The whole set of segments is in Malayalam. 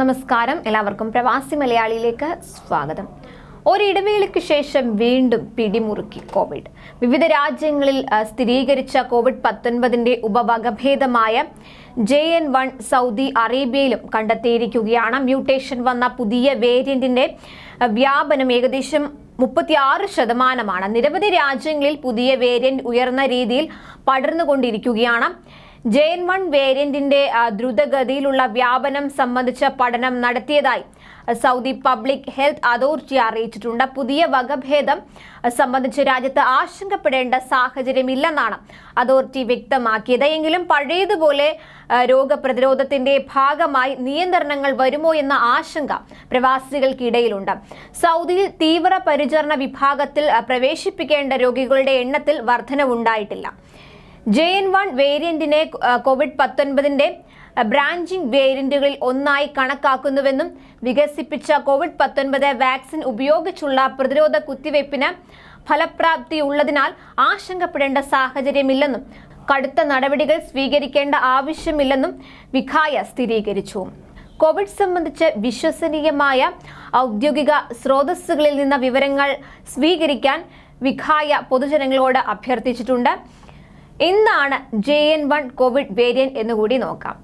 നമസ്കാരം. എല്ലാവർക്കും പ്രവാസി മലയാളിയിലേക്ക് സ്വാഗതം. ഒരിടവേളയ്ക്ക് ശേഷം വീണ്ടും പിടിമുറുക്കി കോവിഡ്. വിവിധ രാജ്യങ്ങളിൽ സ്ഥിരീകരിച്ച കോവിഡ് പത്തൊൻപതിന്റെ ഉപവകഭേദമായ ജെ എൻ വൺ സൗദി അറേബ്യയിലും കണ്ടെത്തിയിരിക്കുകയാണ്. മ്യൂട്ടേഷൻ വന്ന പുതിയ വേരിയന്റിന്റെ വ്യാപനം ഏകദേശം മുപ്പത്തിയാറ് ശതമാനമാണ്. നിരവധി രാജ്യങ്ങളിൽ പുതിയ വേരിയന്റ് ഉയർന്ന രീതിയിൽ പടർന്നുകൊണ്ടിരിക്കുകയാണ്. ജെ എൻ വൺ വേരിയന്റിന്റെ ദ്രുതഗതിയിലുള്ള വ്യാപനം സംബന്ധിച്ച പഠനം നടത്തിയതായി സൗദി പബ്ലിക് ഹെൽത്ത് അതോറിറ്റി അറിയിച്ചിട്ടുണ്ട്. പുതിയ വകഭേദം സംബന്ധിച്ച് രാജ്യത്ത് ആശങ്കപ്പെടേണ്ട സാഹചര്യമില്ലെന്നാണ് അതോറിറ്റി വ്യക്തമാക്കിയത്. എങ്കിലും പഴയതുപോലെ രോഗപ്രതിരോധത്തിന്റെ ഭാഗമായി നിയന്ത്രണങ്ങൾ വരുമോ എന്ന ആശങ്ക പ്രവാസികൾക്കിടയിലുണ്ട്. സൗദിയിൽ തീവ്ര പരിചരണ വിഭാഗത്തിൽ പ്രവേശിപ്പിക്കേണ്ട രോഗികളുടെ എണ്ണത്തിൽ വർധനവുണ്ടായിട്ടില്ല. ജെ എൻ വൺ വേരിയന്റിനെ കോവിഡ് പത്തൊൻപതിന്റെ ബ്രാഞ്ചിങ് വേരിയന്റുകളിൽ ഒന്നായി കണക്കാക്കുന്നുവെന്നും വികസിപ്പിച്ച കോവിഡ് പത്തൊൻപത് വാക്സിൻ ഉപയോഗിച്ചുള്ള പ്രതിരോധ കുത്തിവയ്പ്പിന് ഫലപ്രാപ്തി ഉള്ളതിനാൽ ആശങ്കപ്പെടേണ്ട സാഹചര്യമില്ലെന്നും കടുത്ത നടപടികൾ സ്വീകരിക്കേണ്ട ആവശ്യമില്ലെന്നും വിഖായ സ്ഥിരീകരിച്ചു. കോവിഡ് സംബന്ധിച്ച് വിശ്വസനീയമായ ഔദ്യോഗിക സ്രോതസ്സുകളിൽ നിന്ന് വിവരങ്ങൾ സ്വീകരിക്കാൻ വിഖായ പൊതുജനങ്ങളോട് അഭ്യർത്ഥിച്ചിട്ടുണ്ട്. എന്താണ് J N one Covid variant എന്ന് കൂടി നോക്കാം.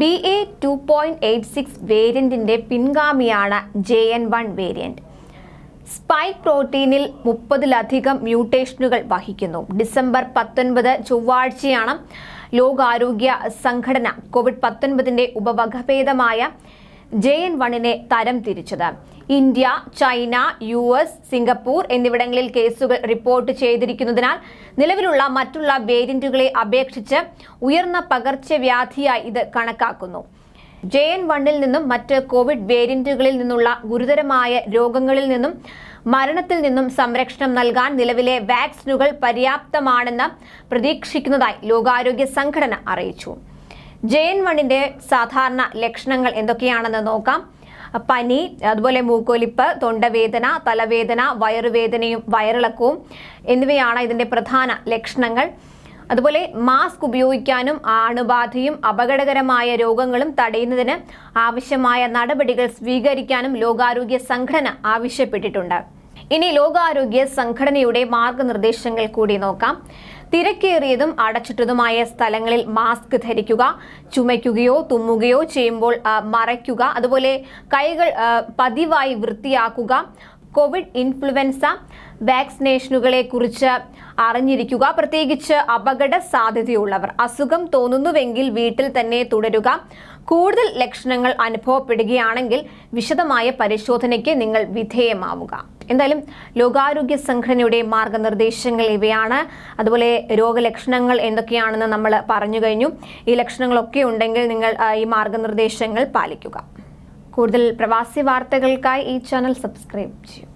B A two point eight six വേരിയന്റിന്റെ പിൻഗാമിയാണ് J N one variant spike പ്രോട്ടീനിൽ മുപ്പതിലധികം മ്യൂട്ടേഷനുകൾ വഹിക്കുന്നു. ഡിസംബർ പത്തൊൻപത് ചൊവ്വാഴ്ചയാണ് ലോകാരോഗ്യ സംഘടന കോവിഡ് പത്തൊൻപതിന്റെ ഉപവകഭേദമായ ജെ എൻ വണ്ണിനെ തരം തിരിച്ചത്. India China U S Singapore എന്നിവിടങ്ങളിൽ കേസുകൾ റിപ്പോർട്ട് ചെയ്തിരിക്കുന്നതിനാൽ നിലവിലുള്ള മറ്റുള്ള വേരിയന്റുകളെ അപേക്ഷിച്ച് ഉയർന്ന പകർച്ചവ്യാധിയായി ഇത് കണക്കാക്കുന്നു. ജെ എൻ വണ്ണിൽ നിന്നും മറ്റ് കോവിഡ് വേരിയന്റുകളിൽ നിന്നുള്ള ഗുരുതരമായ രോഗങ്ങളിൽ നിന്നും മരണത്തിൽ നിന്നും സംരക്ഷണം നൽകാൻ നിലവിലെ വാക്സിനുകൾ പര്യാപ്തമാണെന്ന് പ്രതീക്ഷിക്കുന്നതായി ലോകാരോഗ്യ സംഘടന അറിയിച്ചു. ജെ എൻ വണ്ണിന്റെ സാധാരണ ലക്ഷണങ്ങൾ എന്തൊക്കെയാണെന്ന് നോക്കാം. പനി അതുപോലെ മൂക്കൊലിപ്പ് തൊണ്ടവേദന തലവേദന വയറുവേദനയും വയറിളക്കവും എന്നിവയാണ് ഇതിന്റെ പ്രധാന ലക്ഷണങ്ങൾ. അതുപോലെ മാസ്ക് ഉപയോഗിക്കാനും അണുബാധയും അപകടകരമായ രോഗങ്ങളും തടയുന്നതിന് ആവശ്യമായ നടപടികൾ സ്വീകരിക്കാനും ലോകാരോഗ്യ സംഘടന ആവശ്യപ്പെട്ടിട്ടുണ്ട്. ഇനി ലോകാരോഗ്യ സംഘടനയുടെ മാർഗനിർദ്ദേശങ്ങൾ കൂടി നോക്കാം. തിരക്കേറിയതും അടച്ചിട്ടതുമായ സ്ഥലങ്ങളിൽ മാസ്ക് ധരിക്കുക ചുമയ്ക്കുകയോ തുമ്മുകയോ ചെയ്യുമ്പോൾ മറയ്ക്കുക. അതുപോലെ കൈകൾ പതിവായി വൃത്തിയാക്കുക. കോവിഡ് ഇൻഫ്ലുവൻസ വാക്സിനേഷനുകളെ കുറിച്ച് അറിഞ്ഞിരിക്കുക. പ്രത്യേകിച്ച് അപകട സാധ്യതയുള്ളവർ. അസുഖം തോന്നുന്നുവെങ്കിൽ വീട്ടിൽ തന്നെ തുടരുക. കൂടുതൽ ലക്ഷണങ്ങൾ അനുഭവപ്പെടുകയാണെങ്കിൽ വിശദമായ പരിശോധനയ്ക്ക് നിങ്ങൾ വിധേയമാവുക. എന്തായാലും ലോകാരോഗ്യ സംഘടനയുടെ മാർഗനിർദ്ദേശങ്ങൾ ഇവയാണ്. അതുപോലെ രോഗലക്ഷണങ്ങൾ എന്തൊക്കെയാണെന്ന് നമ്മൾ പറഞ്ഞു കഴിഞ്ഞു. ഈ ലക്ഷണങ്ങളൊക്കെ ഉണ്ടെങ്കിൽ നിങ്ങൾ ഈ മാർഗനിർദ്ദേശങ്ങൾ പാലിക്കുക. കൂടുതൽ പ്രവാസി വാർത്തകൾക്കായി ഈ ചാനൽ സബ്സ്ക്രൈബ് ചെയ്യും.